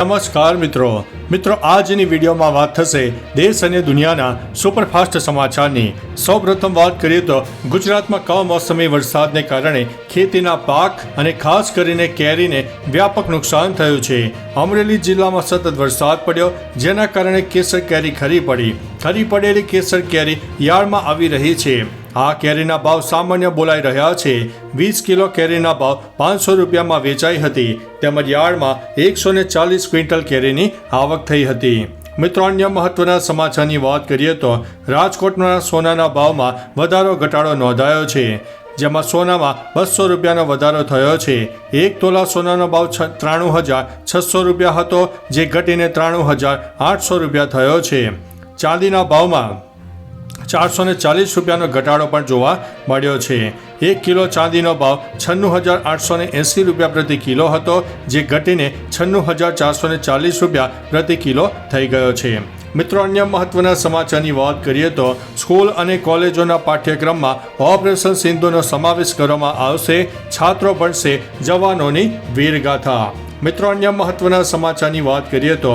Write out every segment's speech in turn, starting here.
નમસ્કાર મિત્રો. મિત્રો, આજની વિડીયોમાં વાત થશે દેશ અને દુનિયાના સુપરફાસ્ટ સમાચારની. સૌપ્રથમ વાત કરીએ તો ગુજરાતમાં કમોસમી વરસાદને કારણે ખેતીના પાક અને ખાસ કરીને કેરીને વ્યાપક નુકસાન થયું છે. અમરેલી જિલ્લામાં સતત વરસાદ પડ્યો, જેના કારણે કેસર કેરી ખરી પડી. ખરી પડેલી કેસર કેરી યાર્ડમાં આવી રહી છે. આ કેરીના ભાવ સામાન્ય બોલાઈ રહ્યા છે. વીસ કિલો કેરીના ભાવ પાંચસો રૂપિયામાં વેચાઈ હતી. તેમજ યાર્ડમાં એકસો ને ચાલીસ ક્વિન્ટલ કેરીની આવક થઈ હતી. મિત્રો, અન્ય મહત્વના સમાચારની વાત કરીએ તો રાજકોટના સોનાના ભાવમાં વધારો ઘટાડો નોંધાયો છે. જેમાં સોનામાં બસો રૂપિયાનો વધારો થયો છે. એક તોલા સોનાનો ભાવ ત્રાણું હજાર છસો રૂપિયા હતો, જે ઘટીને ત્રાણું હજાર આઠસો રૂપિયા થયો છે. ચાંદીના ભાવમાં ચારસો ને ચાલીસ રૂપિયાનો ઘટાડો પણ જોવા મળ્યો છે. એક કિલો ચાંદીનો ભાવ છન્નું હજાર આઠસો ને એંસી રૂપિયા પ્રતિ કિલો હતો, જે ઘટીને છન્નું હજાર ચારસો ને ચાલીસ રૂપિયા પ્રતિ કિલો થઈ ગયો છે. મિત્રો, અન્ય મહત્વના સમાચારની વાત કરીએ તો સ્કૂલ અને કોલેજોના પાઠ્યક્રમમાં ઓપરેશન સિંધુનો સમાવેશ કરવામાં આવશે, છાત્રો ભણશે, જવાનોની વીરગાથા. મિત્રો, અન્ય મહત્વના સમાચારની વાત કરીએ તો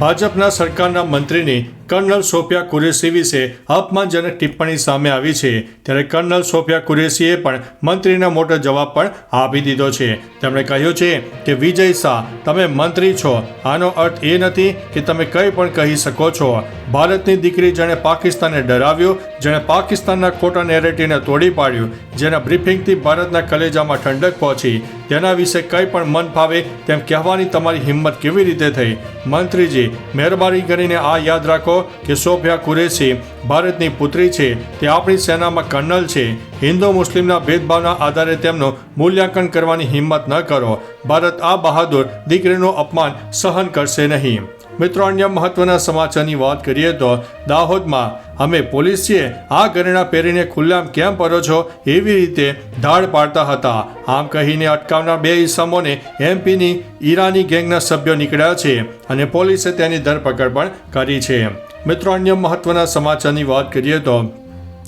ભાજપના સરકારના મંત્રીની કર્નલ સોફિયા કુરેશી વિશે અપમાનજનક ટિપ્પણી સામે આવી છે. ત્યારે કર્નલ સોફિયા કુરેશીએ પણ મંત્રીને મોટો જવાબ પણ આપી દીધો છે. તેમણે કહ્યું છે કે, વિજય શાહ, તમે મંત્રી છો. આનો અર્થ એ નથી કે તમે કંઈ પણ કહી શકો છો. ભારતની દીકરી જેણે પાકિસ્તાનને ડરાવ્યું જેણે પાકિસ્તાનના ખોટા નેરેટિવને તોડી પાડ્યું, જેના બ્રીફિંગથી ભારતના કલેજામાં ઠંડક પહોંચી. તેના વિશે કંઈ પણ મન ફાવે તેમ કહેવાની તમારી હિંમત કેવી રીતે થઈ? મંત્રીજી, મહેરબાની કરીને આ યાદ રાખો કે સોફિયા કુરેશી ભારતની પુત્રી છે. તે આપણી સેનામાં કર્નલ છે. હિન્દુ મુસ્લિમના ભેદભાવના આધારે તેમનું મૂલ્યાંકન કરવાની હિંમત ન કરો. ભારત આ બહાદુર દીકરીનું અપમાન સહન કરશે નહીં. મિત્રો, અન્ય મહત્વના સમાચારની વાત કરીએ તો દાહોદમાં અમે પોલીસે આ ઘરેણા પહેરીને ખુલ્લામ કેમ પરો છો એવી રીતે ધાડ પાડતા હતા. આમ કહીને અટકાવનાર બે ઈસમોને એમપીની ઈરાની ગેંગના સભ્યો નીકળ્યા છે અને પોલીસે તેની ધરપકડ પણ કરી છે. મિત્રો, અન્ય મહત્વના સમાચારની વાત કરીએ તો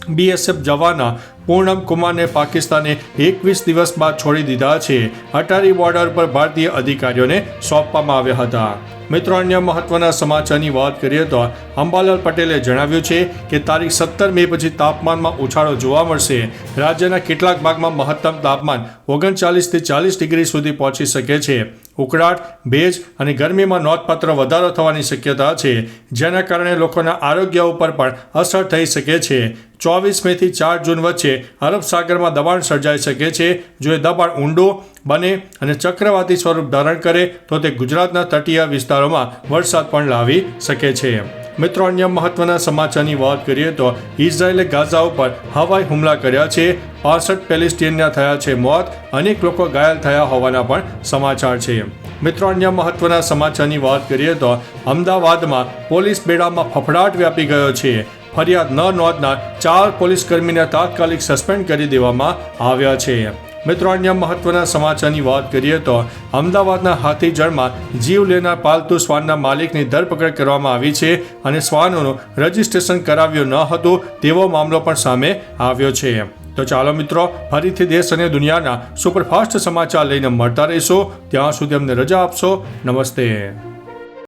બીએસએફ જવાના પૂર્ણમ કુમારને પાકિસ્તાને એકવીસ દિવસ બાદ છોડી દીધા છે. અટારી બોર્ડર પર ભારતીય અધિકારીઓને સોંપવામાં આવ્યા હતા. મિત્રો, અન્ય મહત્વના સમાચારની વાત કરીએ તો અંબાલાલ પટેલે જણાવ્યું છે કે તારીખ સત્તર મે પછી તાપમાનમાં ઉછાળો જોવા મળશે. રાજ્યના કેટલાક ભાગમાં મહત્તમ તાપમાન ઓગણચાલીસથી ચાલીસ ડિગ્રી સુધી પહોંચી શકે છે. ઉકળાટ, ભેજ અને ગરમીમાં નોંધપાત્ર વધારો થવાની શક્યતા છે, જેના કારણે લોકોના આરોગ્ય ઉપર પણ અસર થઈ શકે છે. ચોવીસ મેથી ચાર જૂન વચ્ચે અરબ સાગરમાં દબાણ સર્જાઈ શકે છે. જો એ દબાણ ઊંડું બને અને ચક્રવાતી સ્વરૂપ ધારણ કરે, તો તે ગુજરાતના તટીય વિસ્તારોમાં વરસાદ પણ લાવી શકે છે. મિત્રો, અન્ય મહત્વના સમાચારની વાત કરીએ તો ઇઝરાયેલે ગાઝા ઉપર હવાઈ હુમલા કર્યા છે. પાસઠ પેલેસ્ટીનના થયા છે મોત, અનેક લોકો ઘાયલ થયા હોવાના પણ સમાચાર છે. મિત્રો, અન્ય મહત્વના સમાચારની વાત કરીએ તો અમદાવાદમાં પોલીસ બેડામાં ફફડાટ વ્યાપી ગયો છે. ફરિયાદ ન નોંધનાર ચાર પોલીસ કર્મીને તાત્કાલિક સસ્પેન્ડ કરી દેવામાં આવ્યા છે. મિત્રો, અન્ય મહત્વના સમાચારની વાત કરીએ તો અમદાવાદના હાથીજળમાં જીવ લેનાર પાલતુ શ્વાનના માલિકની ધરપકડ કરવામાં આવી છે અને શ્વાનોનું રજીસ્ટ્રેશન કરાવ્યું ન હતું તેવો મામલો પણ સામે આવ્યો છે. તો ચાલો મિત્રો, ફરીથી દેશ અને દુનિયાના સુપરફાસ્ટ સમાચાર લઈને મળતા રહીશો. ત્યાં સુધી અમને રજા આપશો. નમસ્તે.